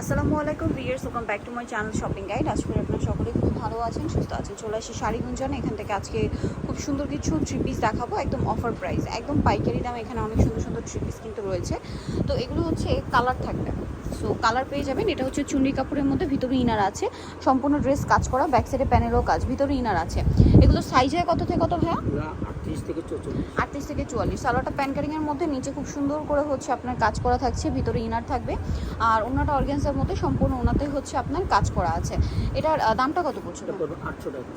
আসসালামু আলাইকুম viewers welcome back to my channel shopping guide আজ করে আপনারা সকলে খুব ভালো আছেন, সুস্থ আছেন। চলে আসি শাড়ি গুঞ্জন। এখান থেকে আজকে খুব সুন্দর কিছু থ্রি পিস দেখাবো, একদম অফার প্রাইস একদম পাইকারি দাম এখানে অনেক সুন্দর সুন্দর থ্রি পিস কিন্তু রয়েছে। তো এগুলো হচ্ছে কালার থাকবে। সো কালার পেয়ে যাবেন। এটা হচ্ছে চুন্ডি কাপড়ের মধ্যে ভিতরে ইনার আছে। সম্পূর্ণ ড্রেস কাজ করা ব্যাক সাইডে প্যানেলও কাজ ভিতরে ইনার আছে। এগুলো সাইজ হয় কত থেকে কত ভাইয়া? আটত্রিশ থেকে চৌচল্লিশ। আটত্রিশ থেকে চুয়াল্লিশ। সালোয়ারটা প্যানকারিং এর মধ্যে নিচে খুব সুন্দর করে হচ্ছে আপনার কাজ করা থাকছে ভিতরে ইনার থাকবে। আর ওনাটা অর্গেন্সার মধ্যে সম্পূর্ণ ওনাতে হচ্ছে আপনার কাজ করা আছে। এটার দামটা কত পড়ছে? আটশো টাকা।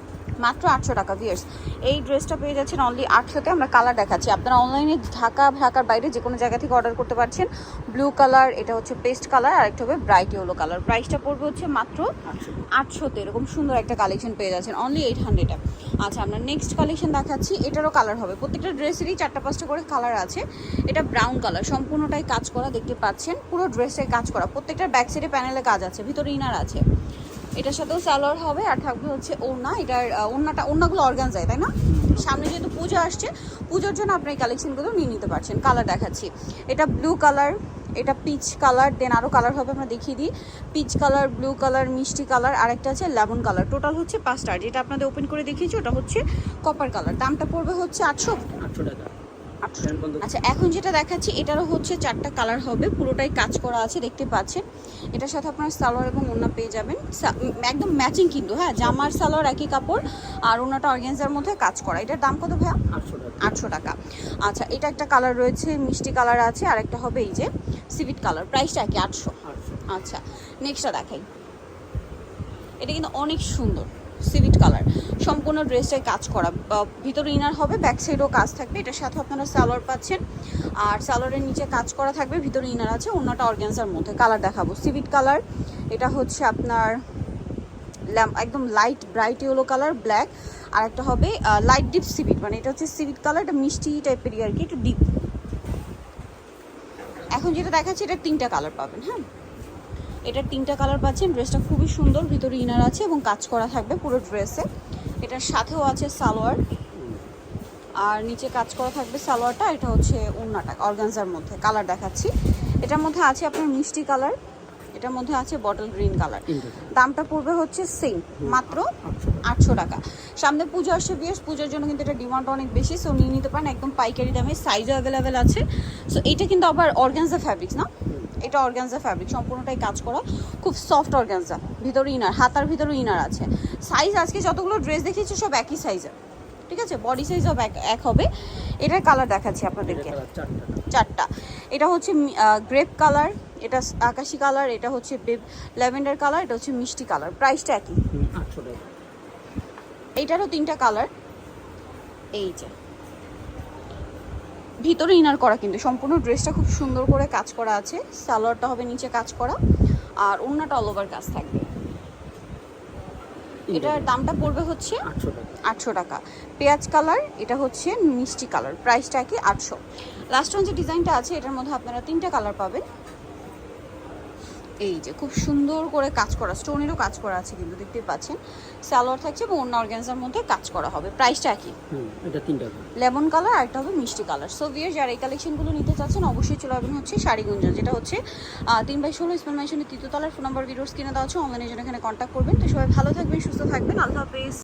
মাত্র আটশো টাকা ভিয়ার্স এই ড্রেসটা পেয়ে যাচ্ছেন অনলি আটশোতে। আমরা কালার দেখাচ্ছি। আপনারা অনলাইনে ঢাকা ঢাকার বাইরে যে কোনো জায়গা থেকে অর্ডার করতে পারছেন। ব্লু কালার এটা হচ্ছে পেস্ট কালার আর একটা হবে ব্রাইট ইয়েলো কালার প্রাইসটা পড়বে হচ্ছে মাত্র আটশো। আটশোতে। এরকম সুন্দর একটা কালেকশন পেয়ে যাচ্ছেন। অনলি এইট হান্ড্রেডে আচ্ছা আমরা নেক্সট কালেকশন দেখাচ্ছি। এটারও কালার হবে। প্রত্যেকটা ড্রেসেরই চারটা পাঁচটা করে কালার আছে। এটা ব্রাউন কালার সম্পূর্ণটাই কাজ করা দেখতে পাচ্ছেন। পুরো ড্রেসে কাজ করা। প্রত্যেকটার ব্যাক সাইডে প্যানেলে কাজ আছে। ভিতরে ইনার আছে। এটার সাথেও সালোয়ার হবে আর থাকবে হচ্ছে ওড়না। এটার ওড়নাটা ওড়নাগুলো অর্গান যায় তাই না? সামনে যেহেতু পুজো আসছে পুজোর জন্য আপনি এই কালেকশনগুলো নিয়ে নিতে পারছেন। কালার দেখাচ্ছি। এটা ব্লু কালার এটা পিচ কালার দেন আরও কালার হবে, আমরা দেখিয়ে দিই। পিচ কালার ব্লু কালার মিষ্টি কালার আরেকটা আছে লেমন কালার টোটাল হচ্ছে পাঁচটা, যেটা আপনাদের ওপেন করে দেখিয়েছি, ওটা হচ্ছে কপার কালার দামটা পড়বে হচ্ছে আটশো। আটশো টাকা। আচ্ছা এখন যেটা দেখাচ্ছি এটারও হচ্ছে চারটা কালার হবে। পুরোটাই কাজ করা আছে দেখতে পাচ্ছেন। এটার সাথে আপনার সালোয়ার এবং ওড়না পেয়ে যাবেন। একদম ম্যাচিং কিন্তু হ্যাঁ জামার সালোয়ার একই কাপড় আর ওড়নাটা অর্গেন্সার মধ্যে কাজ করা। এটার দাম কত ভাইয়া? আটশো টাকা। আটশো টাকা। আচ্ছা এটা একটা কালার রয়েছে মিষ্টি কালার আছে আর একটা হবে এই যে সিভিট কালার। প্রাইসটা কি আটশো। আটশো। আচ্ছা নেক্সটটা দেখাই। এটা কিন্তু অনেক সুন্দর। সিভিট কালার। সম্পূর্ণ ড্রেসটাই কাজ করা। ভিতরে ইনার হবে, ব্যাক সাইডও কাজ থাকবে। এটার সাথে আপনারা সালোয়ার পাচ্ছেন। আর সালোয়ারের নিচে কাজ করা থাকবে, ভিতরে ইনার আছে অন্যটা অর্গ্যান্সার মধ্যে। কালার দেখাবো। সিভিট কালার, এটা হচ্ছে আপনার একদম light, bright yellow colour, black. আর একটা হবে লাইট ডিপ সিভিট মানে এটা হচ্ছে সিভিট কালার, এটা মিষ্টি টাইপেরই আর কি, একটু ডিপ। এখন যেটা দেখাচ্ছি, এটা তিনটা কালার পাবেন হ্যাঁ? এটার তিনটা কালার পাচ্ছেন ড্রেসটা খুবই সুন্দর ভিতরে ইনার আছে এবং কাজ করা থাকবে পুরো ড্রেসে। এটার সাথেও আছে সালোয়ার আর নিচে কাজ করা থাকবে সালোয়ারটা এটা হচ্ছে ওড়নাটা অর্গানজার মধ্যে কালার দেখাচ্ছি। এটার মধ্যে আছে আপনার মিষ্টি কালার এটার মধ্যে আছে বটল গ্রিন কালার। দামটা পড়বে হচ্ছে সেম মাত্র আটশো টাকা। সামনে পুজো আসছে বিয়ার্স পুজোর জন্য কিন্তু এটা ডিমান্ড অনেক বেশি সো নিয়ে নিতে পারেন একদম পাইকারি দামে সাইজও অ্যাভেলেবেল আছে। সো এটা কিন্তু আবার অর্গানজা ফ্যাব্রিক্স না? এটা অর্গানজা ফ্যাব্রিক সম্পূর্ণটাই কাজ করা। খুব সফট অর্গানজা ভিতরে ইনার হাতার ভিতরে ইনার আছে। সাইজ আজকে যতগুলো ড্রেস দেখিয়েছি সব একই সাইজের ঠিক আছে? বডি সাইজও এক এক হবে। এটার কালার দেখাচ্ছি আপনাদেরকে। চারটা। চারটা। এটা হচ্ছে গ্রেপ কালার এটা আকাশি কালার এটা হচ্ছে ল্যাভেন্ডার কালার এটা হচ্ছে মিষ্টি কালার প্রাইসটা একই। এইটারও তিনটা কালার এই যে। ভিতরে ইনার করা কিন্তু সম্পূর্ণ ড্রেসটা খুব সুন্দর করে কাজ করা আছে সালোয়ারটা হবে নিচে কাজ করা আর অন্যটা অল ওভার কাজ থাকবে। এটার দামটা পড়বে হচ্ছে আটশো টাকা। পেঁয়াজ কালার এটা হচ্ছে মিষ্টি কালার প্রাইসটা কি আটশো। লাস্ট ওয়ান যে ডিজাইনটা আছে এটার মধ্যে আপনারা তিনটা কালার পাবেন। এই যে খুব সুন্দর করে কাজ করা স্টোনেরও কাজ করা আছে কিন্তু দেখতে পাচ্ছেন। সালোয়ার থাকছে এবং অন্য অর্গ্যান্সার মধ্যে কাজ করা হবে। প্রাইসটা কি এটা লেমন কালার আর একটা হবে মিষ্টি কালার সো বিয়ার যারা এই কালেকশনগুলো নিতে চাচ্ছেন অবশ্যই চলে আসবেন হচ্ছে শাড়িগুঞ্জন যেটা হচ্ছে তিন বাই ষোলো স্পেন মাইশনের তৃতীয়তলার ফোন নাম্বার ভিডিওস কিনে দেওয়া আছে। অনলাইনে জন্য এখানে কন্ট্যাক্ট করবেন। তো সবাই ভালো থাকবেন সুস্থ থাকবেন। আল্লাহ হাফেজ।